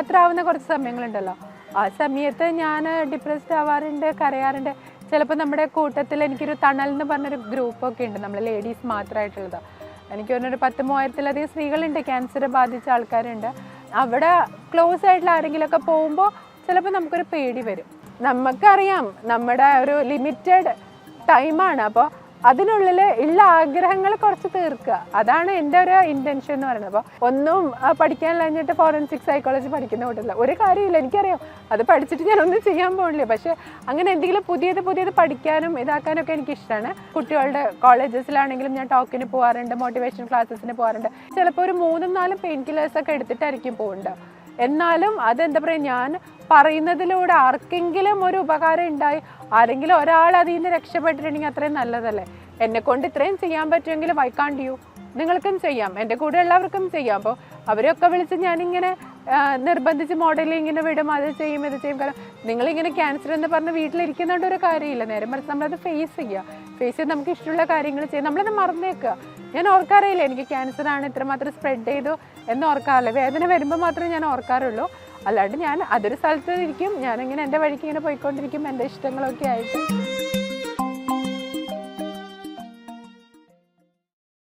മാത്രമാവുന്ന കുറച്ച് സമയങ്ങളുണ്ടല്ലോ. ആ സമയത്ത് ഞാൻ ഡിപ്രസ്ഡ് ആവാറുണ്ട് കരയാറുണ്ട്. ചിലപ്പോൾ നമ്മുടെ കൂട്ടത്തിൽ എനിക്കൊരു തണൽ എന്ന് പറഞ്ഞൊരു ഗ്രൂപ്പൊക്കെ ഉണ്ട്. നമ്മൾ ലേഡീസ് മാത്രമായിട്ടുള്ളത് എനിക്ക് പറഞ്ഞൊരു പത്ത് മൂവായിരത്തിലധികം സ്ത്രീകളുണ്ട് ക്യാൻസർ ബാധിച്ച ആൾക്കാരുണ്ട്. അവിടെ ക്ലോസ് ആയിട്ടുള്ള ആരെങ്കിലുമൊക്കെ പോകുമ്പോൾ ചിലപ്പോൾ നമുക്കൊരു പേടി വരും. നമുക്കറിയാം നമ്മുടെ ഒരു ലിമിറ്റഡ് ടൈമാണ് അപ്പോൾ അതിനുള്ളിൽ ഉള്ള ആഗ്രഹങ്ങൾ കുറച്ച് തീർക്കുക. അതാണ് എന്റെ ഒരു ഇന്റൻഷൻ എന്ന് പറയുന്നത്. അപ്പോൾ ഒന്നും പഠിക്കാൻ കഴിഞ്ഞിട്ട് ഫോറൻസിക് സൈക്കോളജി പഠിക്കുന്ന കൂട്ടില്ല ഒരു കാര്യമില്ല. എനിക്കറിയാം. അത് പഠിച്ചിട്ട് ഞാൻ ഒന്നും ചെയ്യാൻ പോകുന്നില്ല പക്ഷേ അങ്ങനെ എന്തെങ്കിലും പുതിയത് പുതിയത് പഠിക്കാനും ഇതാക്കാനും ഒക്കെ എനിക്ക് ഇഷ്ടമാണ് കുട്ടികളുടെ കോളേജസിലാണെങ്കിലും ഞാൻ ടോക്കിന് പോകാറുണ്ട് മോട്ടിവേഷൻ ക്ലാസ്സസിന് പോകാറുണ്ട് ചിലപ്പോൾ ഒരു മൂന്നും നാലും പെയിൻ കില്ലേഴ്സൊക്കെ എടുത്തിട്ടായിരിക്കും പോകേണ്ടത് എന്നാലും അതെന്താ പറയുക ഞാൻ പറയുന്നതിലൂടെ ആർക്കെങ്കിലും ഒരു ഉപകാരം ഉണ്ടായി ആരെങ്കിലും ഒരാൾ അതിൽ നിന്ന് രക്ഷപ്പെട്ടിട്ടുണ്ടെങ്കിൽ അത്രയും നല്ലതല്ലേ? എന്നെ കൊണ്ട് ഇത്രയും ചെയ്യാൻ പറ്റുമെങ്കിൽ വൈ കാണ്ട് യു നിങ്ങൾക്കും ചെയ്യാം എന്റെ കൂടെ ഉള്ളവർക്കും ചെയ്യാം. അപ്പോൾ അവരെയൊക്കെ വിളിച്ച് ഞാനിങ്ങനെ നിർബന്ധിച്ച് മോഡലിങ്ങിനെ വിടും അത് ചെയ്യും ഇത് ചെയ്യും. കാരണം നിങ്ങളിങ്ങനെ ക്യാൻസർ എന്ന് പറഞ്ഞ് വീട്ടിലിരിക്കുന്നതുകൊണ്ട് ഒരു കാര്യമില്ല. നേരെ മറിച്ച് നമ്മളത് ഫേസ് ചെയ്യുക. ഫേസ് ചെയ്ത് നമുക്ക് ഇഷ്ടമുള്ള കാര്യങ്ങൾ ചെയ്യാം. നമ്മളത് മറന്നേക്കുക. ഞാൻ ഓർക്കാറില്ല എനിക്ക് ക്യാൻസറാണ് ഇത്രമാത്രം സ്പ്രെഡ് ചെയ്തു എന്ന് ഓർക്കാറില്ല. വേദന വരുമ്പോൾ മാത്രമേ ഞാൻ ഓർക്കാറുള്ളൂ. അല്ലാണ്ട് ഞാൻ അതൊരു സ്ഥലത്ത് ഇരിക്കും. ഞാനിങ്ങനെ എന്റെ വഴിക്ക് ഇങ്ങനെ പോയിക്കൊണ്ടിരിക്കും. എന്റെ ഇഷ്ടങ്ങളൊക്കെ ആയിട്ട്.